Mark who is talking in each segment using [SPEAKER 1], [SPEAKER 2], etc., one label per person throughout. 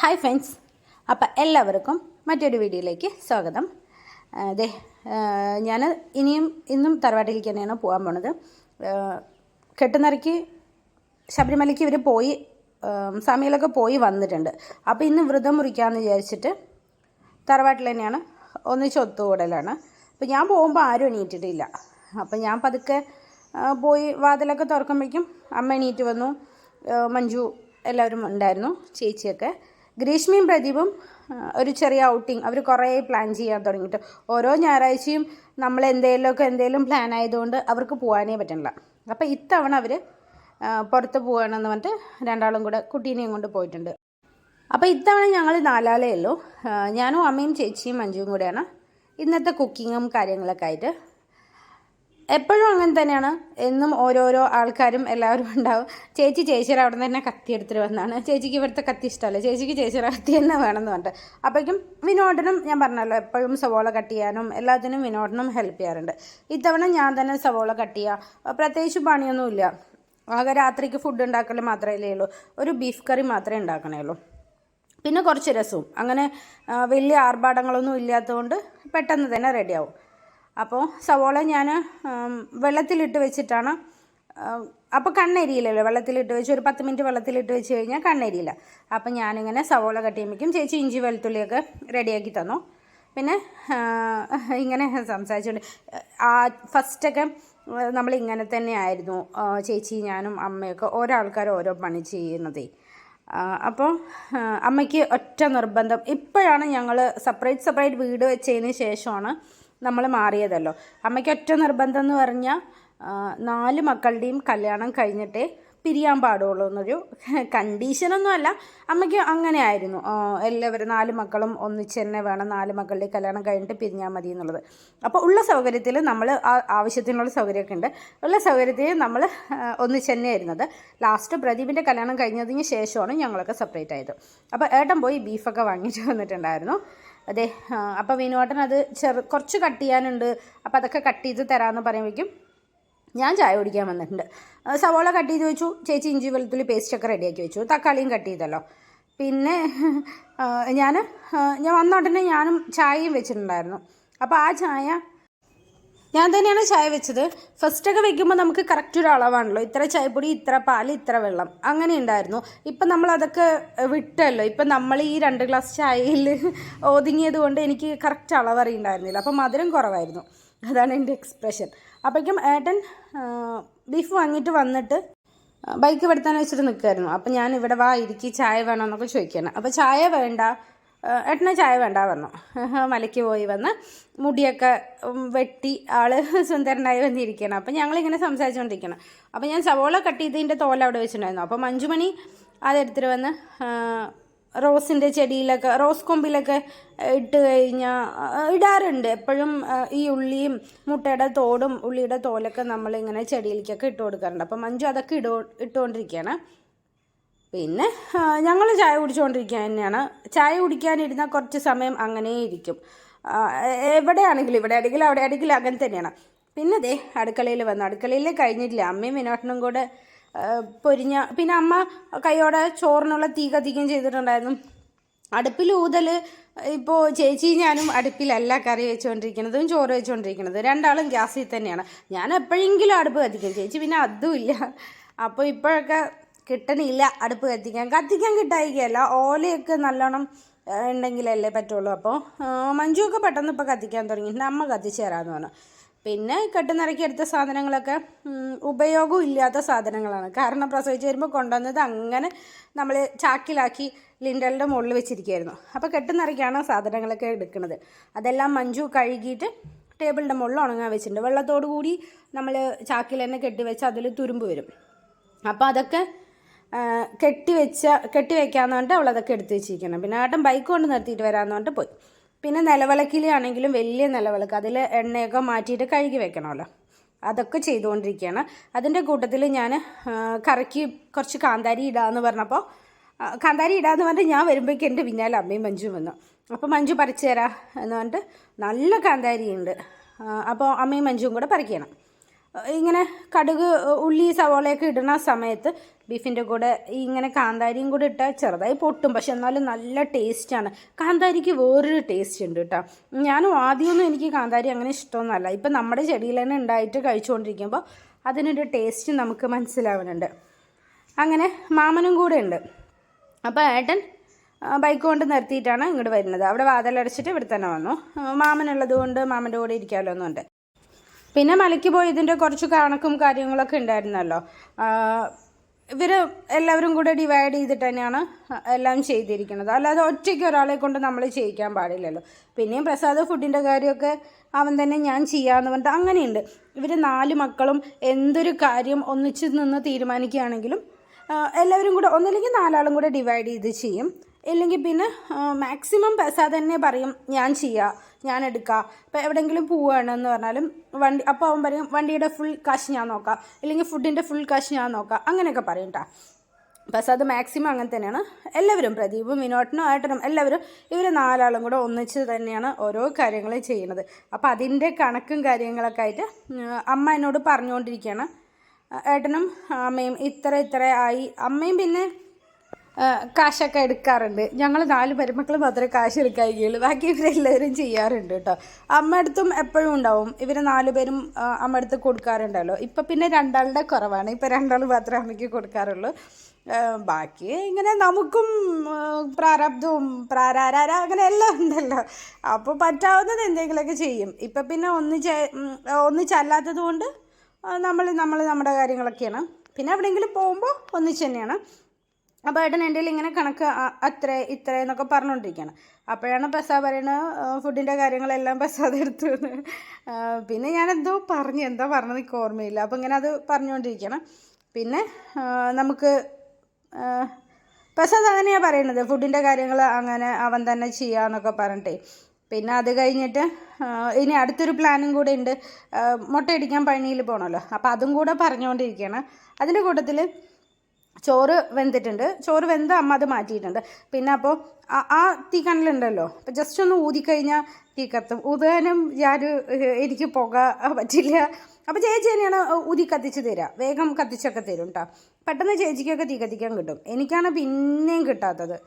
[SPEAKER 1] Hi friends അപ്പം എല്ലാവർക്കും മറ്റൊരു വീഡിയോയിലേക്ക് സ്വാഗതം. അതെ ഞാൻ ഇനിയും ഇന്നും തറവാട്ടിലേക്ക് തന്നെയാണ് പോകാൻ പോണത്. കെട്ടുനിറയ്ക്ക് ശബരിമലയ്ക്ക് ഇവർ പോയി സമയലൊക്കെ പോയി വന്നിട്ടുണ്ട്. അപ്പോൾ ഇന്ന് വ്രതം മുറിക്കാമെന്ന് വിചാരിച്ചിട്ട് തറവാട്ടിൽ തന്നെയാണ്. ഒന്നിച്ച് ഒത്തുകൂടലാണ്. അപ്പോൾ ഞാൻ പോകുമ്പോൾ ആരും എണീറ്റിട്ടില്ല. അപ്പോൾ ഞാൻ പതുക്കെ പോയി വാതിലൊക്കെ തുറക്കുമ്പോഴേക്കും അമ്മ എണീറ്റ് വന്നു. മഞ്ജു എല്ലാവരും ഉണ്ടായിരുന്നു ചേച്ചിയൊക്കെ. ഗ്രീഷ്മയും പ്രദീപും ഒരു ചെറിയ ഔട്ടിങ് അവർ കുറേ പ്ലാൻ ചെയ്യാൻ തുടങ്ങിയിട്ട്. ഓരോ ഞായറാഴ്ചയും നമ്മൾ എന്തെങ്കിലുമൊക്കെ എന്തെങ്കിലും പ്ലാൻ ആയതുകൊണ്ട് അവർക്ക് പോകാനേ പറ്റണില്ല. അപ്പോൾ ഇത്തവണ അവർ പുറത്ത് പോവുകയാണെന്ന് പറഞ്ഞിട്ട് രണ്ടാളും കൂടെ കുട്ടീനെയും കൊണ്ട് പോയിട്ടുണ്ട്. അപ്പോൾ ഇത്തവണ ഞങ്ങൾ നാലാളേ ഉള്ളൂ. ഞാനും അമ്മയും ചേച്ചിയും മഞ്ജുവും കൂടെയാണ്. ഇന്നത്തെ കുക്കിങ്ങും കാര്യങ്ങളൊക്കെ ആയിട്ട്. എപ്പോഴും അങ്ങനെ തന്നെയാണ്. എന്നും ഓരോരോ ആൾക്കാരും എല്ലാവരും ഉണ്ടാവും. ചേച്ചി ചേച്ചിയുടെ അവിടെ നിന്ന് തന്നെ കത്തി എടുത്തിട്ട് വന്നാണ്. ചേച്ചിക്ക് ഇവിടുത്തെ കത്തി ഇഷ്ടമല്ല. ചേച്ചിക്ക് ചേച്ചിയുടെ കത്തി തന്നെ വേണമെന്ന് പറഞ്ഞിട്ട് അപ്പോഴേക്കും വിനോദനും ഞാൻ പറഞ്ഞല്ലോ എപ്പോഴും സവോള കട്ട് ചെയ്യാനും എല്ലാത്തിനും വിനോദനും ഹെൽപ്പ് ചെയ്യാറുണ്ട്. ഇത്തവണ ഞാൻ തന്നെ സവോള കട്ട് ചെയ്യുക പ്രത്യേകിച്ച് പണിയൊന്നുമില്ല. ആകെ രാത്രിക്ക് ഫുഡ് ഉണ്ടാക്കൽ മാത്രമേ ഉള്ളൂ. ഒരു ബീഫ് കറി മാത്രമേ ഉണ്ടാക്കണേ ഉള്ളൂ. പിന്നെ കുറച്ച് രസവും. അങ്ങനെ വലിയ ആർഭാടങ്ങളൊന്നും ഇല്ലാത്തതുകൊണ്ട് പെട്ടെന്ന് തന്നെ റെഡിയാവും അപ്പോൾ സവോള ഞാൻ വെള്ളത്തിലിട്ട് വെച്ചിട്ടാണ് അപ്പോൾ കണ്ണെരിയില്ലല്ലോ വെള്ളത്തിലിട്ട് വെച്ച് ഒരു പത്ത് മിനിറ്റ് വെള്ളത്തിലിട്ട് വെച്ച് കഴിഞ്ഞാൽ കണ്ണെരിയില്ല അപ്പം ഞാനിങ്ങനെ സവോള കട്ടി വയ്ക്കും ചേച്ചി ഇഞ്ചി വെളുത്തുള്ളിയൊക്കെ റെഡിയാക്കി തന്നു. പിന്നെ ഇങ്ങനെ സംസാരിച്ചുകൊണ്ട് ആ ഫസ്റ്റൊക്കെ നമ്മൾ ഇങ്ങനെ തന്നെ ആയിരുന്നു ചേച്ചി ഞാനും അമ്മയൊക്കെ ഓരോ ആൾക്കാർ ഓരോ പണി ചെയ്യുന്നതേ. അപ്പോൾ അമ്മയ്ക്ക് ഒറ്റ നിർബന്ധം. ഇപ്പോഴാണ് ഞങ്ങൾ സെപ്പറേറ്റ് സെപ്പറേറ്റ് വീട് വെച്ചതിന് ശേഷമാണ് നമ്മൾ മാറിയതല്ലോ. അമ്മയ്ക്ക് ഒറ്റ നിർബന്ധം എന്ന് പറഞ്ഞാൽ നാല് മക്കളുടെയും കല്യാണം കഴിഞ്ഞിട്ടേ പിരിയാൻ പാടുള്ളൂ എന്നൊരു കണ്ടീഷനൊന്നും അല്ല. അമ്മയ്ക്ക് അങ്ങനെ ആയിരുന്നു. എല്ലാവരും നാല് മക്കളും ഒന്നിച്ച് തന്നെ വേണം നാല് മക്കളുടെ കല്യാണം കഴിഞ്ഞിട്ട് പിരിഞ്ഞാൽ മതി എന്നുള്ളത്. അപ്പോൾ ഉള്ള സൗകര്യത്തിൽ നമ്മൾ ആ ആവശ്യത്തിനുള്ള സൗകര്യമൊക്കെ ഉണ്ട്. ഉള്ള സൗകര്യത്തിൽ നമ്മൾ ഒന്നിച്ച് തന്നെ ആയിരുന്നത് ലാസ്റ്റ് പ്രദീപിന്റെ കല്യാണം കഴിഞ്ഞതിന് ശേഷമാണ് ഞങ്ങളൊക്കെ സെപ്പറേറ്റ് ആയത്. അപ്പോൾ ഏട്ടൻ പോയി ബീഫൊക്കെ വാങ്ങിയിട്ട് വന്നിട്ടുണ്ടായിരുന്നു. അതെ അപ്പോൾ വിനോട്ടൻ അത് ചെറു കുറച്ച് കട്ട് ചെയ്യാനുണ്ട്. അപ്പോൾ അതൊക്കെ കട്ട് ചെയ്ത് തരാമെന്ന് പറയുമ്പോഴേക്കും ഞാൻ ചായ കുടിക്കാൻ വന്നിട്ടുണ്ട്. സവോള കട്ട് ചെയ്ത് വെച്ചു. ചേച്ചി ഇഞ്ചി വെളുത്തുള്ളി പേസ്റ്റൊക്കെ റെഡിയാക്കി വെച്ചു. തക്കാളിയും കട്ട് ചെയ്തല്ലോ. പിന്നെ ഞാൻ ഞാൻ വന്ന ഉടനെ ഞാനും ചായയും വെച്ചിട്ടുണ്ടായിരുന്നു. അപ്പോൾ ആ ചായ ഞാൻ തന്നെയാണ് ചായ വെച്ചത്. ഫസ്റ്റൊക്കെ വെക്കുമ്പോൾ നമുക്ക് കറക്റ്റ് ഒരു അളവാണല്ലോ. ഇത്ര ചായപ്പൊടി ഇത്ര പാൽ ഇത്ര വെള്ളം. അങ്ങനെ ഉണ്ടായിരുന്നു. ഇപ്പം നമ്മൾ അതൊക്കെ വിട്ടല്ലോ. ഇപ്പം നമ്മൾ ഈ രണ്ട് ഗ്ലാസ് ചായയിൽ ഒതുങ്ങിയത് കൊണ്ട് എനിക്ക് കറക്റ്റ് അളവ് അറിയുണ്ടായിരുന്നില്ല അപ്പം മധുരം കുറവായിരുന്നു. അതാണ് എന്റെ എക്സ്പ്രഷൻ അപ്പോഴേക്കും ഏട്ടൻ ബീഫ് വാങ്ങിയിട്ട് വന്നിട്ട് ബൈക്ക് പെടുത്താൻ വെച്ചിട്ട് നിൽക്കുമായിരുന്നു അപ്പം ഞാൻ ഇവിടെ വാ ഇരിക്കി ചായ വേണമെന്നൊക്കെ ചോദിക്കുകയാണ്. അപ്പോൾ ചായ വേണ്ട. ഏട്ടന് ചായ വേണ്ട വന്നു. മലയ്ക്ക് പോയി വന്ന് മുടിയൊക്കെ വെട്ടി ആൾ സുന്ദരനായി വന്നിരിക്കണം അപ്പം ഞങ്ങളിങ്ങനെ സംസാരിച്ചുകൊണ്ടിരിക്കണം അപ്പം ഞാൻ സവോള കട്ട് ചെയ്തതിന്റെ തോല അവിടെ വെച്ചിട്ടുണ്ടായിരുന്നു. അപ്പം മഞ്ജുമണി അതെടുത്തിട്ട് വന്ന് റോസിന്റെ ചെടിയിലൊക്കെ റോസ് കൊമ്പിലൊക്കെ ഇട്ട് കഴിഞ്ഞാൽ ഇടാറുണ്ട്. എപ്പോഴും ഈ ഉള്ളിയും മുട്ടയുടെ തോടും ഉള്ളിയുടെ തോലൊക്കെ നമ്മളിങ്ങനെ ചെടിയിലേക്കൊക്കെ ഇട്ട് കൊടുക്കാറുണ്ട്. അപ്പം മഞ്ജു അതൊക്കെ ഇടോ ഇട്ടുകൊണ്ടിരിക്കുകയാണ്. പിന്നെ ഞങ്ങൾ ചായ കുടിച്ചുകൊണ്ടിരിക്കുക തന്നെയാണ് ചായ കുടിക്കാനിരുന്നാൽ കുറച്ച് സമയം അങ്ങനെ ഇരിക്കും എവിടെയാണെങ്കിലും ഇവിടെ ആണെങ്കിലും അവിടെ ആണെങ്കിലും അങ്ങനെ തന്നെയാണ്. പിന്നെ ദേ അടുക്കളയിൽ വന്നു. അടുക്കളയിൽ കഴിഞ്ഞിട്ടില്ല. അമ്മയും വിനോട്ടനും കൂടെ പൊരിഞ്ഞ പിന്നെ അമ്മ കൈയോടെ ചോറിനുള്ള തീ കത്തിക്കുകയും ചെയ്തിട്ടുണ്ടായിരുന്നു. അടുപ്പിൽ ഊതൽ ഇപ്പോൾ ചേച്ചി ഞാനും അടുപ്പിലല്ല കറി വെച്ചുകൊണ്ടിരിക്കുന്നതും ചോറ് വെച്ചുകൊണ്ടിരിക്കുന്നത് രണ്ടാളും ഗ്യാസിൽ തന്നെയാണ്. ഞാൻ എപ്പോഴെങ്കിലും അടുപ്പ് കത്തിക്കും. ചേച്ചി പിന്നെ അതും ഇല്ല. അപ്പോൾ ഇപ്പോഴൊക്കെ കിട്ടണില്ല. അടുപ്പ് കത്തിക്കാൻ. കത്തിക്കാൻ കിട്ടായികയല്ല. ഓലയൊക്കെ നല്ലോണം ഉണ്ടെങ്കിലല്ലേ പറ്റുള്ളൂ. അപ്പോൾ മഞ്ജുവൊക്കെ പെട്ടെന്ന് ഇപ്പോൾ കത്തിക്കാൻ തുടങ്ങിയിട്ടുണ്ട് അമ്മ കത്തിച്ചു തരാമെന്ന് പറഞ്ഞു. പിന്നെ കെട്ടുനിറക്കി എടുത്ത സാധനങ്ങളൊക്കെ ഉപയോഗം ഇല്ലാത്ത സാധനങ്ങളാണ്. കാരണം പ്രസവിച്ച് വരുമ്പോൾ കൊണ്ടുവന്നത് അങ്ങനെ നമ്മൾ ചാക്കിലാക്കി ലിൻഡലിന്റെ മുകളിൽ വെച്ചിരിക്കുകയായിരുന്നു അപ്പോൾ കെട്ടുനിറക്കാണ് സാധനങ്ങളൊക്കെ എടുക്കുന്നത് അതെല്ലാം മഞ്ജു കഴുകിയിട്ട് ടേബിളിന്റെ മുകളിൽ ഉണങ്ങാൻ വെച്ചിട്ടുണ്ട്. വെള്ളത്തോടു കൂടി നമ്മൾ ചാക്കിൽ തന്നെ കെട്ടി വെച്ച് അതിൽ തുരുമ്പ് വരും. അപ്പോൾ അതൊക്കെ ആ, കെട്ടി വെച്ച കെട്ടി വെക്കാന്ന് പറഞ്ഞിട്ട് അവളതൊക്കെ എടുത്ത് വെച്ചിരിക്കണം. പിന്നെ ഏട്ടൻ ബൈക്ക് കൊണ്ട് നിർത്തിയിട്ട് വരാമെന്ന് പറഞ്ഞിട്ട് പോയി. പിന്നെ നിലവിളക്കിലാണെങ്കിലും വലിയ നിലവിളക്ക്. അതിൽ എണ്ണയൊക്കെ മാറ്റിയിട്ട് കഴുകി വെക്കണമല്ലോ. അതൊക്കെ ചെയ്തുകൊണ്ടിരിക്കുകയാണ്. അതിന്റെ കൂട്ടത്തിൽ ഞാൻ കറിക്ക് കുറച്ച് കാന്താരി ഇടാമെന്ന് പറഞ്ഞപ്പോൾ കാന്താരി ഇടാന്ന് പറഞ്ഞിട്ട് ഞാൻ വരുമ്പോഴേക്കും എന്റെ പിന്നാലെ അമ്മയും മഞ്ജു വന്നു. അപ്പോൾ മഞ്ജു പറിച്ചു തരാം എന്ന് പറഞ്ഞിട്ട് നല്ല കാന്താരി ഉണ്ട്. അപ്പോൾ അമ്മയും മഞ്ജുവും കൂടെ പറിക്കണം. ഇങ്ങനെ കടുക് ഉള്ളി സവോളയൊക്കെ ഇടുന്ന സമയത്ത് ബീഫിന്റെ കൂടെ ഇങ്ങനെ കാന്താരിയും കൂടെ ഇട്ടാൽ ചെറുതായി പൊട്ടും. പക്ഷെ എന്നാലും നല്ല ടേസ്റ്റാണ്. കാന്താരിക്ക് വേറൊരു ടേസ്റ്റ് ഉണ്ട് കേട്ടോ. ഞാനും ആദ്യമൊന്നും എനിക്ക് കാന്താരി അങ്ങനെ ഇഷ്ടമൊന്നുമല്ല. ഇപ്പം നമ്മുടെ ചെടിയിൽ തന്നെ ഉണ്ടായിട്ട് കഴിച്ചുകൊണ്ടിരിക്കുമ്പോൾ അതിനൊരു ടേസ്റ്റ് നമുക്ക് മനസ്സിലാവുന്നുണ്ട്. അങ്ങനെ മാമനും കൂടെ ഉണ്ട്. അപ്പോൾ ഏട്ടൻ ബൈക്ക് കൊണ്ട് നിർത്തിയിട്ടാണ് ഇങ്ങോട്ട് വരുന്നത്. അവിടെ വാതിലടച്ചിട്ട് ഇവിടെ തന്നെ വന്നു. മാമനുള്ളത് കൊണ്ട് മാമന്റെ കൂടെ ഇരിക്കാമല്ലോ എന്നുണ്ട് പിന്നെ മലയ്ക്ക് പോയതിന്റെ കുറച്ച് കണക്കും കാര്യങ്ങളൊക്കെ ഉണ്ടായിരുന്നല്ലോ. ഇവർ എല്ലാവരും കൂടെ ഡിവൈഡ് ചെയ്തിട്ട് തന്നെയാണ് എല്ലാം ചെയ്തിരിക്കുന്നത്. അല്ലാതെ ഒറ്റയ്ക്ക് ഒരാളെ കൊണ്ട് നമ്മൾ ചെയ്യിക്കാൻ പാടില്ലല്ലോ. പിന്നെയും പ്രസാദ ഫുഡിന്റെ കാര്യമൊക്കെ അവൻ തന്നെ ഞാൻ ചെയ്യാമെന്ന് പറഞ്ഞിട്ട് അങ്ങനെയുണ്ട്. ഇവർ നാല് മക്കളും എന്തൊരു കാര്യം ഒന്നിച്ച് നിന്ന് തീരുമാനിക്കുകയാണെങ്കിലും എല്ലാവരും കൂടെ ഒന്നില്ലെങ്കിൽ നാലാളും കൂടെ ഡിവൈഡ് ചെയ്ത് ചെയ്യും. ഇല്ലെങ്കിൽ പിന്നെ മാക്സിമം പ്രസാദ് തന്നെ പറയും ഞാൻ ചെയ്യാം. ഞാൻ എടുക്കാം ഇപ്പം എവിടെയെങ്കിലും പോവുകയാണെന്ന് പറഞ്ഞാലും വണ്ടി അപ്പോൾ അവൻ പറയും വണ്ടിയുടെ ഫുൾ കാശ് ഞാൻ നോക്കാം. ഇല്ലെങ്കിൽ ഫുഡിന്റെ ഫുൾ കാശ് ഞാൻ നോക്കാം. അങ്ങനെയൊക്കെ പറയും പക്ഷെ അത് മാക്സിമം അങ്ങനെ തന്നെയാണ്. എല്ലാവരും പ്രദീപും വിനോട്ടനും ഏട്ടനും എല്ലാവരും ഇവർ നാലാളും കൂടെ ഒന്നിച്ച് തന്നെയാണ് ഓരോ കാര്യങ്ങളും ചെയ്യുന്നത്. അപ്പോൾ അതിന്റെ കണക്കും കാര്യങ്ങളൊക്കെ ആയിട്ട് അമ്മ എന്നോട് പറഞ്ഞുകൊണ്ടിരിക്കുകയാണ് ഏട്ടനും അമ്മയും ഇത്ര ഇത്ര ആയി അമ്മയും പിന്നെ കാശൊക്കെ എടുക്കാറുണ്ട്. ഞങ്ങൾ നാല് മരുമക്കൾ മാത്രമേ കാശ് എടുക്കാറുള്ളൂ ബാക്കി ഇവരെല്ലാവരും ചെയ്യാറുണ്ട് കേട്ടോ. അമ്മ അടുത്തും എപ്പോഴും ഉണ്ടാവും. ഇവർ നാല് പേരും അമ്മ അടുത്ത് കൊടുക്കാറുണ്ടല്ലോ. ഇപ്പം പിന്നെ രണ്ടാളുടെ കുറവാണ്. ഇപ്പം രണ്ടാൾ മാത്രമേ അമ്മയ്ക്ക് കൊടുക്കാറുള്ളൂ. ബാക്കി ഇങ്ങനെ നമുക്കും പ്രാരബ്ധവും പ്രാരാരാര അങ്ങനെ എല്ലാം ഉണ്ടല്ലോ. അപ്പോൾ പറ്റാവുന്നത് എന്തെങ്കിലുമൊക്കെ ചെയ്യും. ഇപ്പം പിന്നെ ഒന്നിച്ച് ഒന്നിച്ചല്ലാത്തത് കൊണ്ട് നമ്മൾ നമ്മൾ നമ്മുടെ കാര്യങ്ങളൊക്കെയാണ്. പിന്നെ എവിടെയെങ്കിലും പോകുമ്പോൾ ഒന്നിച്ച് തന്നെയാണ്. അപ്പോൾ ഏട്ടൻ എന്റെ ഇങ്ങനെ കണക്ക് അത്ര ഇത്ര എന്നൊക്കെ പറഞ്ഞുകൊണ്ടിരിക്കുകയാണ്. അപ്പോഴാണ് പ്രസാദ് പറയുന്നത് ഫുഡിന്റെ കാര്യങ്ങളെല്ലാം പ്രസാദ് എടുത്തു പിന്നെ ഞാൻ എന്തോ പറഞ്ഞു എന്താ പറഞ്ഞത് എനിക്ക് ഓർമ്മയില്ല. അപ്പോൾ ഇങ്ങനെ അത് പറഞ്ഞുകൊണ്ടിരിക്കണം പിന്നെ നമുക്ക് പ്രസാദ് അങ്ങനെയാണ് പറയുന്നത് ഫുഡിന്റെ കാര്യങ്ങൾ അങ്ങനെ അവൻ തന്നെ ചെയ്യാന്നൊക്കെ പറഞ്ഞിട്ടേ. പിന്നെ അത് കഴിഞ്ഞിട്ട് ഇനി അടുത്തൊരു പ്ലാനും കൂടെ ഉണ്ട്. മുട്ട മുട്ടയടിക്കാൻ പഴനിയിൽ പോകണമല്ലോ അപ്പോൾ അതും കൂടെ പറഞ്ഞുകൊണ്ടിരിക്കുകയാണ്. അതിന്റെ കൂട്ടത്തിൽ ചോറ് വെന്തിട്ടുണ്ട്. ചോറ് വെന്ത അമ്മ അത് മാറ്റിയിട്ടുണ്ട്. പിന്നെ അപ്പോൾ ആ- തീ കനലുണ്ടല്ലോ. അപ്പോൾ ജസ്റ്റ് ഒന്ന് ഊതിക്കഴിഞ്ഞാൽ തീ കത്തും. ഊതാനും ഞാൻ എനിക്ക് പുക പറ്റില്ല. അപ്പോൾ ചേച്ചി തന്നെയാണ് ഊതി കത്തിച്ച് തരിക വേഗം കത്തിച്ചൊക്കെ തരും കേട്ടോ പെട്ടെന്ന് ചേച്ചിക്കൊക്കെ തീ കത്തിക്കാൻ കിട്ടും. എനിക്കാണ് പിന്നെയും കിട്ടാത്തത്.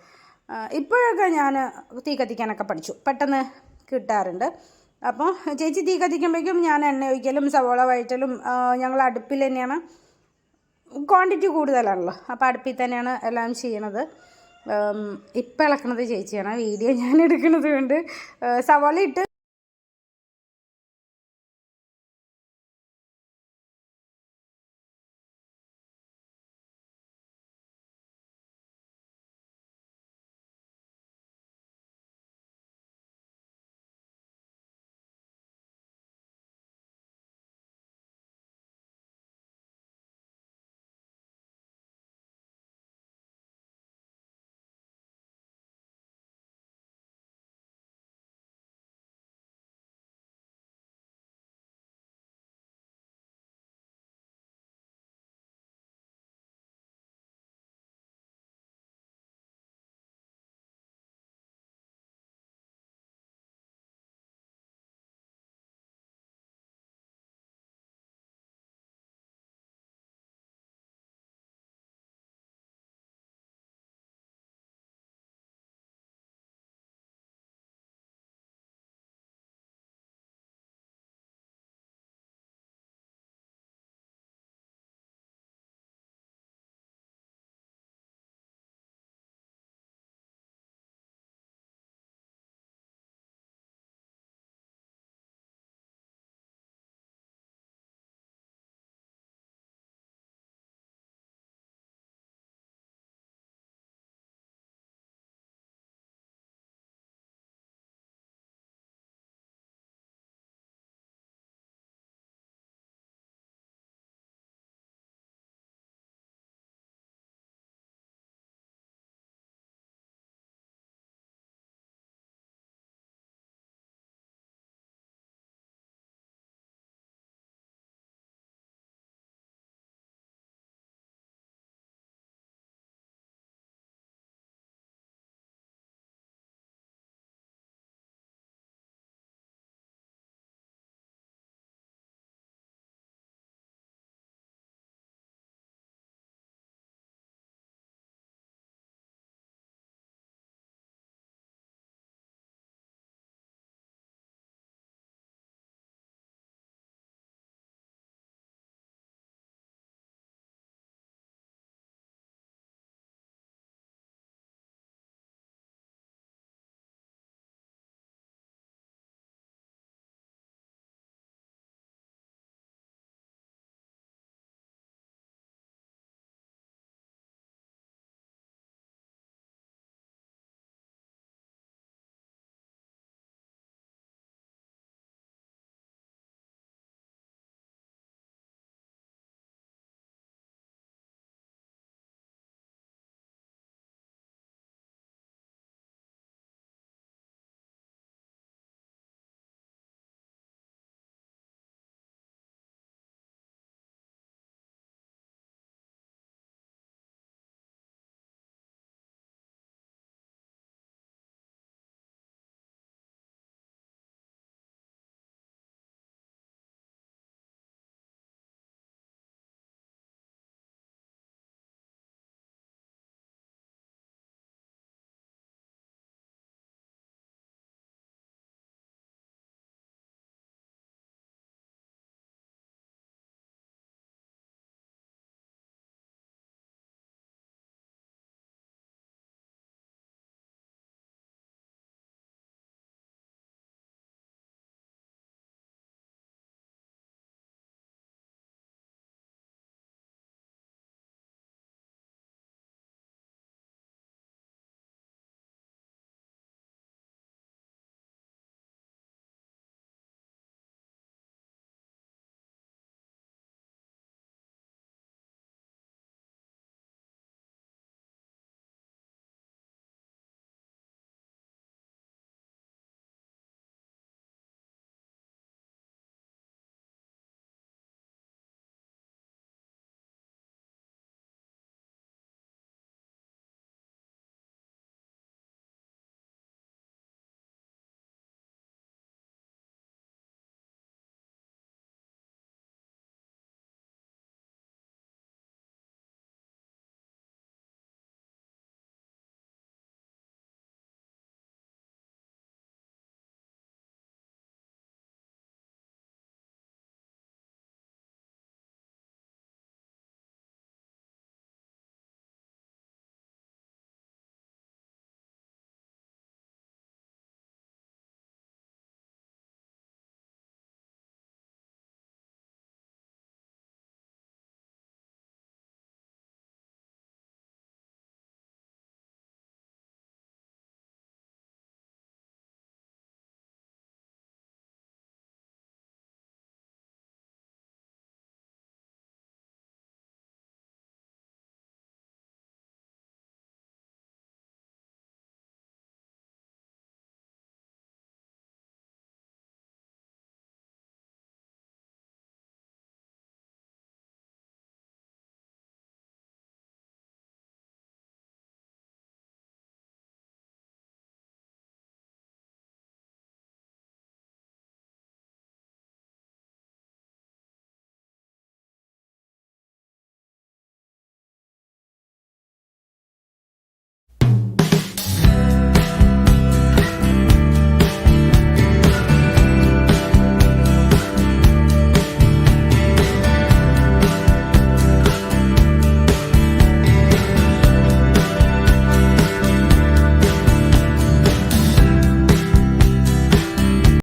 [SPEAKER 1] ഇപ്പോഴൊക്കെ ഞാൻ തീ കത്തിക്കാനൊക്കെ പഠിച്ചു. പെട്ടെന്ന് കിട്ടാറുണ്ട്. അപ്പോൾ ചേച്ചി തീ കത്തിക്കുമ്പോഴേക്കും ഞാൻ എണ്ണ ഒഴിക്കലും സവോള വഴറ്റലും ഞങ്ങൾ അടുപ്പിൽ തന്നെയാണ് ക്വാണ്ടിറ്റി കൂടുതലാണല്ലോ. അപ്പോൾ അടുപ്പിൽ തന്നെയാണ് എല്ലാം ചെയ്യണത്. ഇപ്പം ഇളക്കണത് ചേച്ചിയാണ്. വീഡിയോ ഞാൻ എടുക്കുന്നത് കൊണ്ട് സവാള ഇട്ട്